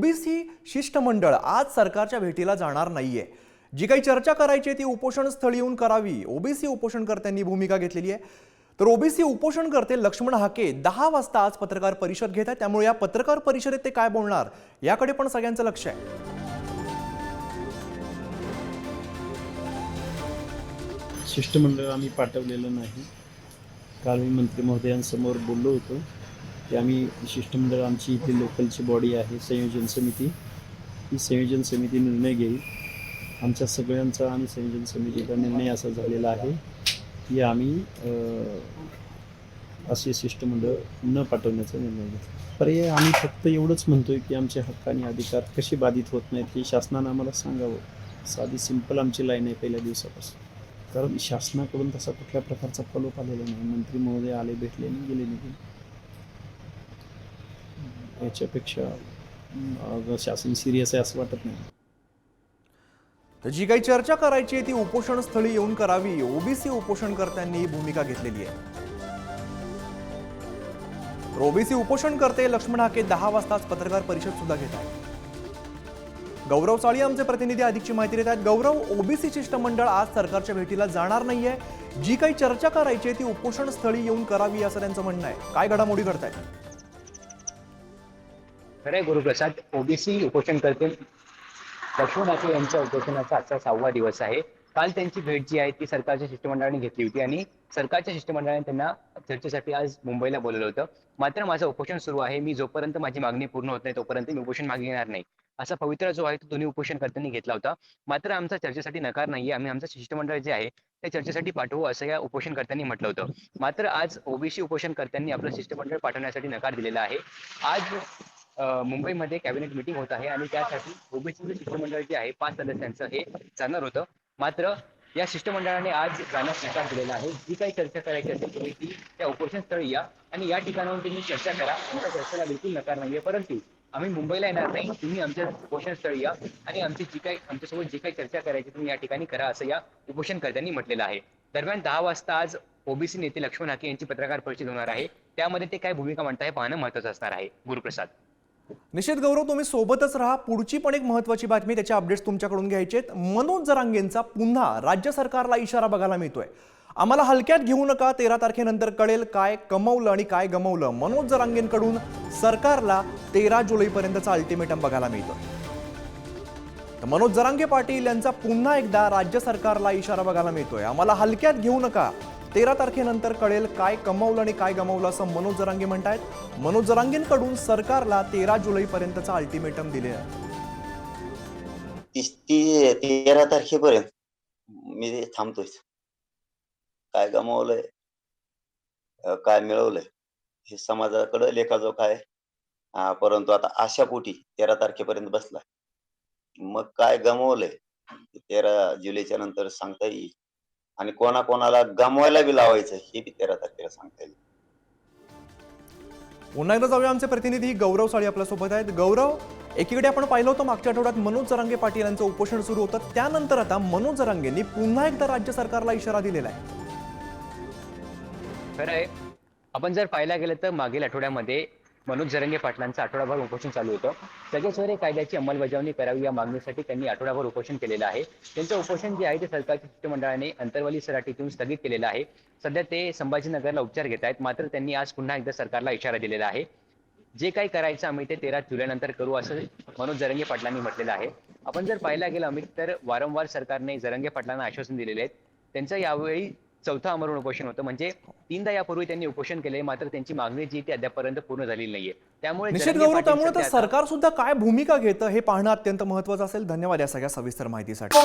OBC शिष्टमंडळ आज सरकारच्या भेटीला जाणार नाहीये. जी काही चर्चा करायची आहे ती उपोषण स्थळी येऊन करावी. ओबीसी उपोषणकर्त्यांनी भूमिका घेतलेली आहे. तर ओबीसी उपोषणकर्ते लक्ष्मण हाके दहा वाजता आज पत्रकार परिषद घेत आहेत. त्यामुळे या पत्रकार परिषदेत ते काय बोलणार याकडे पण सगळ्यांचं लक्ष आहे. शिष्टमंडळ आम्ही पाठवलेलं नाही. काल मी मंत्री महोदयांसमोर बोललो होतो. की आम्ही शिष्टमंडळ आमची इथे लोकलची बॉडी आहे संयोजन समिती. ही संयोजन समिती निर्णय घेईल. आमच्या सगळ्यांचा आणि संयोजन समितीचा निर्णय असा झालेला आहे की आम्ही असे शिष्टमंडळ न पाठवण्याचा निर्णय घेतला. पर्याय आम्ही फक्त एवढंच म्हणतोय की आमचे हक्क आणि अधिकार कसे बाधित होत नाहीत हे शासनानं आम्हाला सांगावं. साधी सिंपल आमची लाईन आहे पहिल्या दिवसापासून. कारण शासनाकडून तसा कुठल्या प्रकारचा फॉलोअप आलेला नाही. मंत्री महोदय आले भेटले आणि गेले निघून. याच्यापेक्षा शासन सिरियस आहे असं वाटत नाही. तर जी काही चर्चा करायची आहे ती उपोषण स्थळी येऊन करावी ओबीसी उपोषणकर्त्यांनी भूमिका घेतलेली आहे. ओबीसी उपोषणकर्ते लक्ष्मण हाके दहा वाजताच पत्रकार परिषद सुद्धा घेत आहेत. गौरव साळी आमचे प्रतिनिधी अधिकची माहिती देत आहेत. गौरव ओबीसी शिष्टमंडळ आज सरकारच्या भेटीला जाणार नाहीये. जी काही चर्चा करायची आहे ती उपोषण स्थळी येऊन करावी असं त्यांचं म्हणणं आहे. काय घडामोडी घडतायत? खरे गुरुप्रसाद ओबीसी उपोषणकर्ते लक्ष्मण लक्ष्मणाचे यांच्या उपोषणाचा आजचा सहावा दिवस आहे. काल त्यांची भेट जी आहे ती सरकारच्या शिष्टमंडळाने घेतली होती आणि सरकारच्या शिष्टमंडळाने त्यांना चर्चेसाठी आज मुंबईला बोलवलं होतं. मात्र माझं उपोषण सुरू आहे. मी जोपर्यंत माझी मागणी पूर्ण होत नाही तोपर्यंत मी उपोषण मागे घेणार नाही. असा पवित्र जो आहे तो दोन्ही उपोषण करताना घेतला होता. मात्र आमचा चर्चेसाठी नकार नाहीये. आम्ही आमचं शिष्टमंडळ जे आहे ते चर्चेसाठी पाठवू असं या उपोषण करताना म्हटलं होतं. मात्र आज ओबीसी उपोषण करताना आपलं शिष्टमंडळ पाठवण्यासाठी नकार दिलेला आहे. आज मुंबईमध्ये कॅबिनेट मिटिंग होत आहे आणि त्यासाठी ओबीसी शिष्टमंडळ जे आहे पाच सदस्यांचं हे जाणार होतं. मात्र या शिष्टमंडळाने आज जाण्यास नकार दिलेला आहे. जी काही चर्चा करायची असेल तुम्ही ती त्या उपोषण स्थळी या आणि या ठिकाणाहून तुम्ही चर्चा करा. आमच्या चर्चेला बिलकुल नकार नाहीये. परंतु आम्ही मुंबईला येणार नाही. तुम्ही आमच्या उपोषण स्थळी या आणि आमची जी काही आमच्यासोबत जी काही चर्चा करायची तुम्ही या ठिकाणी करा असं या उपोषणकर्त्यांनी म्हटलेलं आहे. दरम्यान दहा वाजता आज ओबीसी नेते लक्ष्मण हाके यांची पत्रकार परिषद होणार आहे. त्यामध्ये ते काय भूमिका मांडताय पाहणं महत्वाचं असणार आहे. गुरुप्रसाद. निश्चित गौरव तुम्ही सोबतच राहा. पुढची पण एक महत्वाची बातमी त्याचे अपडेट्स तुमच्याकडून घ्यायचे आहेत. मनोज जरांगेंचा पुन्हा राज्य सरकारला इशारा बघायला मिळतोय. आम्हाला हलक्यात घेऊ नका. तेरा तारखेनंतर कळेल काय कमवलं आणि काय गमवलं. मनोज जरांगेंकडून सरकारला तेरा जुलैपर्यंतचा अल्टिमेटम बघायला मिळतोय. मनोज जरांगे पाटील यांचा पुन्हा एकदा राज्य सरकारला इशारा बघायला मिळतोय. आम्हाला हलक्यात घेऊ नका. तेरा तारखेनंतर कळेल काय कमावलं आणि काय गमवलं असं मनोज जरांगे म्हणतायत. मनोज जरांगेंकडून सरकारला तेरा जुलैपर्यंतचा अल्टिमेटम दिले आहे. तीस ती तेरा तारखेपर्यंत मी थांबतोय. काय गमावलंय काय मिळवलंय हे समाजाकडे लेखाजोखा आहे. परंतु आता अशा पोटी तेरा तारखेपर्यंत बसलाय. मग काय गमावलंय तेरा जुलैच्या नंतर सांगता येईल. आणि कोणा कोणाला गमवायला बी लावायचं हे बी तेरा तारखेला सांगता येईल. पुन्हा एकदा जाऊया आमचे प्रतिनिधी गौरव साळी आपल्यासोबत आहेत. गौरव एकीकडे आपण पाहिलं होतं मागच्या आठवड्यात मनोज जरांगे पाटील यांचं उपोषण सुरू होतं. त्यानंतर आता मनोज जरांगेंनी पुन्हा एकदा राज्य सरकारला इशारा दिलेला आहे. खरं आहे. आपण जर पाहायला गेलं तर मागील आठवड्यामध्ये मनोज जरंगे पाटलांचं आठवडाभर उपोषण चालू होतं. सगळेश्वरी कायद्याची अंमलबजावणी करावी या मागणीसाठी त्यांनी आठवडाभर उपोषण केलेलं आहे. त्यांचं उपोषण जे आहे ते सरकारच्या शिष्टमंडळाने अंतर्वली सराटीतून स्थगित केलेलं आहे. सध्या ते संभाजीनगरला उपचार घेत आहेत. मात्र त्यांनी आज पुन्हा एकदा सरकारला इशारा दिलेला आहे. जे काही करायचं आम्ही ते तेरा जुलैनंतर करू असं मनोज जरंगे पाटलांनी म्हटलेलं आहे. आपण जर पाहायला गेलं अमित तर वारंवार सरकारने जरंगे पाटलांना आश्वासन दिलेले आहेत. त्यांचा यावेळी चौथं आमरण उपोषण होतं. म्हणजे तीनदा यापूर्वी त्यांनी उपोषण केले मात्र त्यांची मागणी जी ती अद्यापर्यंत पूर्ण झालेली नाहीये. त्यामुळे निश्चित गौरव त्यामुळे तर सरकार सुद्धा काय भूमिका घेतं हे पाहणं अत्यंत महत्वाचं असेल. धन्यवाद या सगळ्या सविस्तर माहितीसाठी.